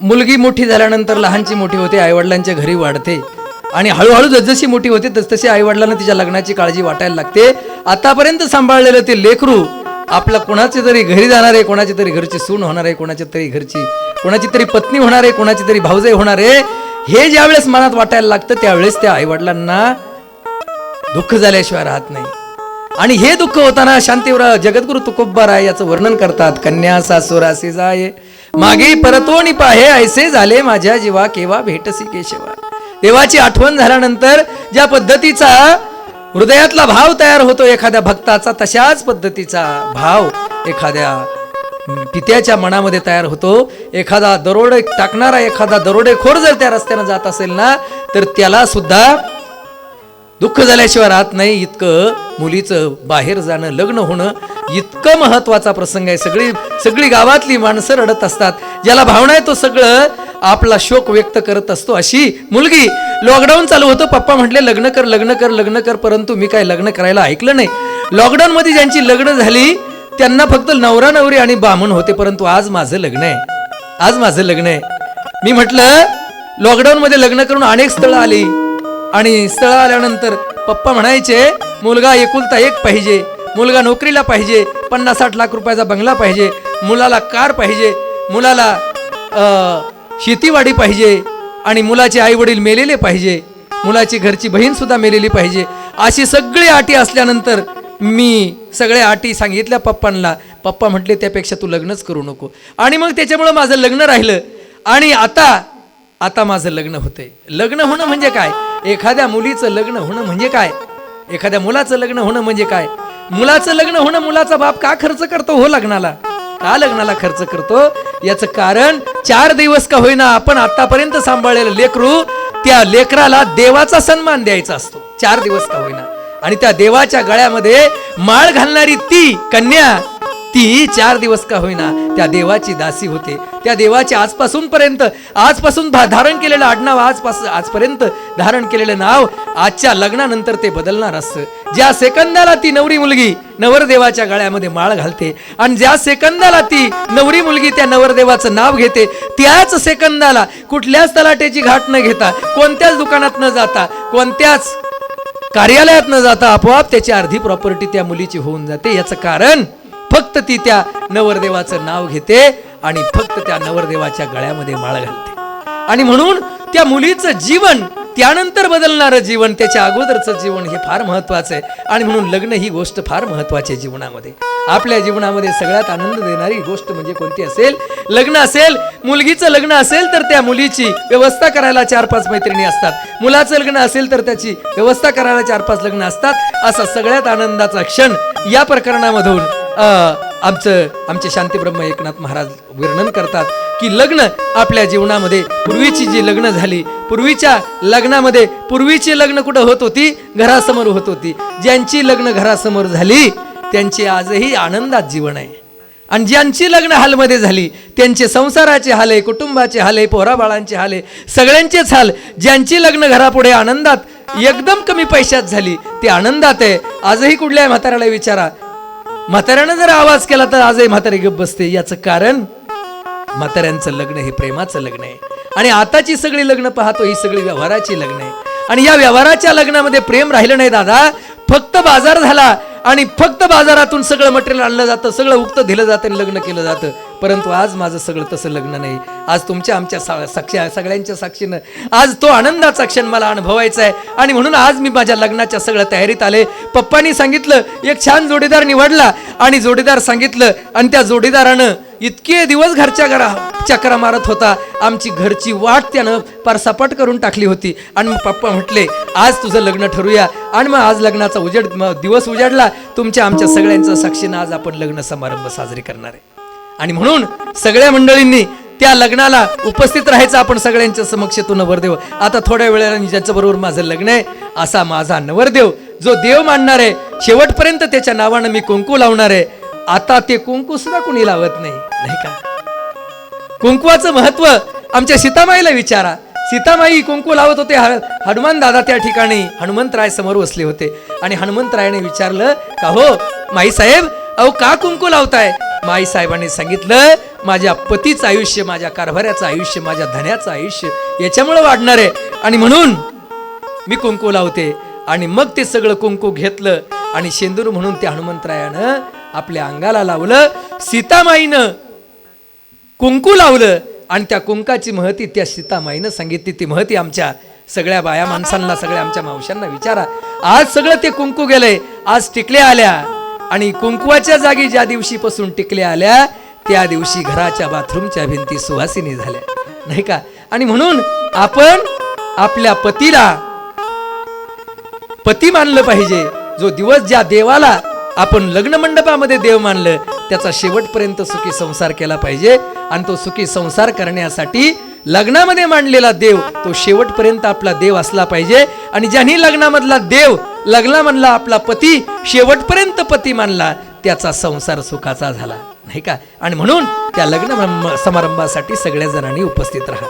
मुलगी मोठी झाल्यानंतर लहानची मोठी होते आईवडिलांच्या घरी वाढते. आणि हळूहळू जसजशी मोठी होते तसतशी आईवडिलांना तिच्या लग्नाची काळजी वाटायला लागते. आतापर्यंत सांभाळलेलं ते लेकरू आपलं कोणाचे तरी घरी जाणार आहे कोणाची तरी घरची सून होणार आहे कोणाची तरी घरची कोणाची तरी पत्नी होणार आहे कोणाची तरी भाऊजाई होणार आहे. हे ज्यावेळेस मनात वाटायला लागतं त्यावेळेस त्या आईवडिलांना दुःख झाल्याशिवाय राहत नाही. आणि हे दुःख होताना शांतीवर जगद्गुरु तुकोबाराय याचं वर्णन करतात कन्या सासुरासी जाये मागे परतोणी पाहे ऐसे झाले माझ्या जीवा केव्हा भेटसी केशवा देवाची आठवण झाल्यानंतर ज्या पद्धतीचा हृदयातला भाव तयार होतो एखाद्या भक्ताचा तशाच पद्धतीचा भाव एखाद्या पित्याच्या मनामध्ये तयार होतो. एखादा दरोडे टाकणारा एखादा दरोडेखोर जर त्या रस्त्यानं जात असेल ना तर त्याला सुद्धा दुःख झाल्याशिवाय राहत नाही. इतकं मुलीचं बाहेर जाणं लग्न होणं इतकं महत्त्वाचा प्रसंग आहे. सगळी सगळी गावातली माणसं रडत असतात. ज्याला भावना आहे तो सगळं आपला शोक व्यक्त करत असतो. अशी मुलगी लॉकडाऊन चालू होतं. पप्पा म्हटले लग्न कर लग्न कर लग्न कर परंतु मी काय लग्न करायला ऐकलं नाही. लॉकडाऊन मध्ये ज्यांची लग्न झाली त्यांना फक्त नवरा नवरी आणि बामण होते. परंतु आज माझं लग्न आहे. आज माझं लग्न आहे. मी म्हटलं लॉकडाऊनमध्ये लग्न करून अनेक स्थळं आली. आणि स्थळ आल्यानंतर पप्पा म्हणायचे मुलगा एकुलता एक पाहिजे मुलगा नोकरीला पाहिजे पन्नास साठ लाख रुपयाचा बंगला पाहिजे मुलाला कार पाहिजे मुलाला शेतीवाडी पाहिजे आणि मुलाचे आई वडील मेलेले पाहिजे मुलाची घरची बहीण सुद्धा मेलेली पाहिजे. अशी सगळी अटी असल्यानंतर मी सगळ्या अटी सांगितल्या पप्पांना. पप्पा म्हटले त्यापेक्षा तू लग्नच करू नको. आणि मग त्याच्यामुळं माझं लग्न राहिलं. आणि आता आता माझं लग्न होतंय. लग्न होणं म्हणजे काय? एखाद्या मुलीचं लग्न होणं म्हणजे काय? एखाद्या मुलाचं लग्न होणं म्हणजे काय? मुलाचं लग्न होणं मुलाचा बाप का खर्च करतो हो लग्नाला? का लग्नाला खर्च करतो? याचं कारण चार दिवस का होईना आपण आतापर्यंत सांभाळलेलं लेकरू त्या लेकराला देवाचा सन्मान द्यायचा असतो. चार दिवस का होईना. आणि त्या देवाच्या गळ्यामध्ये माळ घालणारी ती कन्या ती चार दिवस का होईना. त्या देवाची दासी होते. त्या देवाचे आजपासून पर्यंत आजपासून धारण केलेलं आडनाव आजपासून आजपर्यंत धारण केलेलं नाव आजच्या लग्नानंतर ते बदलणार असतं ज्या सेकंदाला ती नवरी मुलगी नवरदेवाच्या गळ्यामध्ये माळ घालते आणि ज्या सेकंदाला ती नवरी मुलगी त्या नवरदेवाचं नाव घेते त्याच सेकंदाला कुठल्याच तलाट्याची घाट न घेता कोणत्याच दुकानात न जाता कोणत्याच कार्यालयात न जाता आपोआप त्याची अर्धी प्रॉपर्टी त्या मुलीची होऊन जाते. याचं कारण फक्त ती त्या नवरदेवाचं नाव घेते आणि फक्त त्या नवरदेवाच्या गळ्यामध्ये माळ घालते. आणि म्हणून त्या मुलीचं जीवन त्यानंतर बदलणारं जीवन त्याच्या अगोदरचं जीवन हे फार महत्वाचं आहे. आणि म्हणून लग्न ही गोष्ट फार महत्वाची आहे जीवनामध्ये. आपल्या जीवनामध्ये सगळ्यात आनंद देणारी गोष्ट म्हणजे कोणती असेल? लग्न असेल. मुलगीचं लग्न असेल तर त्या मुलीची व्यवस्था करायला चार पाच मैत्रिणी असतात. मुलाचं लग्न असेल तर त्याची व्यवस्था करायला चार पाच लग्न असतात. असा सगळ्यात आनंदाचा क्षण या प्रकरणामधून आमचं आमचे शांतीब्रह्म एकनाथ महाराज वर्णन करतात की लग्न आपल्या जीवनामध्ये पूर्वीची जी लग्न झाली पूर्वीच्या लग्नामध्ये पूर्वीची लग्न कुठं होत होती? घरासमोर होत होती. ज्यांची लग्न घरासमोर झाली त्यांची आजही आनंदात जीवन आहे. आणि ज्यांची लग्न हालमध्ये झाली त्यांचे संसाराचे हाल आहे कुटुंबाचे हाल आहे पोराबाळांचे हाल आहे सगळ्यांचेच हाल ज्यांची लग्न घरापुढे आनंदात एकदम कमी पैशात झाली ते आनंदात आहे. आजही कुठल्याही म्हाताऱ्याला विचारा म्हाताऱ्यानं जर आवाज केला तर आजही म्हातारी गप बसते. याचं कारण म्हाताऱ्यांचं लग्न हे प्रेमाचं लग्न आहे. आणि आताची सगळी लग्न पाहतो ही सगळी व्यवहाराची लग्न आहे. आणि या व्यवहाराच्या लग्नामध्ये प्रेम राहिलं नाही दादा. फक्त बाजार झाला आणि फक्त बाजारातून सगळं मटेरियल आणलं जातं सगळं उक्त दिलं जातं आणि लग्न केलं जातं. परंतु आज माझं सगळं तसं लग्न नाही. आज तुमच्या आमच्या सा- साक्षी सगळ्यांच्या साक्षीनं आज तो आनंदाचा क्षण मला अनुभवायचा आहे. आणि म्हणून आज मी माझ्या लग्नाच्या सगळ्या तयारीत आले. पप्पानी सांगितलं एक छान जोडीदार निवडला. आणि जोडीदार सांगितलं आणि त्या जोडीदारानं इतके दिवस घरच्या घरा चक्रा मारत होता. आमची घरची वाट त्यानं पार सपाट करून टाकली होती. आणि मग पप्पा म्हटले आज तुझं लग्न ठरूया. आणि मग आज लग्नाचा उजेड दिवस उजाडला. तुमच्या आमच्या सगळ्यांचं साक्षीनं आज आपण लग्न समारंभ साजरे करणार आहे. आणि म्हणून सगळ्या मंडळींनी त्या लग्नाला उपस्थित राहायचं आपण सगळ्यांच्या समक्ष तो नवरदेव. आता थोड्या वेळाने ज्याच्या बरोबर माझं लग्न आहे असा माझा नवरदेव जो देव मानणार आहे शेवटपर्यंत त्याच्या नावानं मी कुंकू लावणार आहे. आता ते कुंकू सुद्धा कुणी लावत नाही नाही का? कुंकुवाचं महत्त्व आमच्या सीतामाईला विचारा. सीतामाई कुंकू लावत होते हनुमान दादा त्या ठिकाणी हनुमंतराय समोर बसले होते. आणि हनुमंतरायाने विचारलं का हो माई साहेब अहो का कुंकू लावताय? माई साहेबांनी सांगितलं माझ्या पतीचं आयुष्य माझ्या कारभाऱ्याचं आयुष्य माझ्या धन्याचं आयुष्य याच्यामुळे वाढणार आहे. आणि म्हणून मी कुंकू लावते आणि मग ते सगळं कुंकू घेतलं. आणि शेंदूर म्हणून त्या हनुमंतरायानं आपल्या अंगाला लावलं. सीतामाईनं कुंकू लावलं. आणि त्या कुंकाची महती त्या सीतामाईनं सांगितली. ती महती आमच्या सगळ्या बाया माणसांना सगळ्या आमच्या मावशांना विचारा. आज सगळं ते कुंकू गेलंय. आज टिकल्या आल्या. आणि कुंकुवाच्या जागी ज्या दिवशीपासून टिकल्या आल्या त्या दिवशी घराच्या बाथरूमच्या भिंती सुवासिनी झाल्या. नाही का? आणि म्हणून आपण आपल्या पतीला पती मानलं पाहिजे. जो दिवस ज्या देवाला आपण लग्न मंडपामध्ये देव मानलं त्याचा शेवटपर्यंत सुखी संसार केला पाहिजे. आणि तो सुखी संसार करण्यासाठी लग्नामध्ये मांडलेला देव तो शेवटपर्यंत आपला देव असला पाहिजे. आणि ज्यांनी लग्नामधला देव लग्नामधला आपला पती शेवटपर्यंत पती मानला त्याचा संसार सुखाचा झाला. नाही का? आणि म्हणून त्या लग्न समारंभासाठी सगळ्या जणांनी उपस्थित राहा.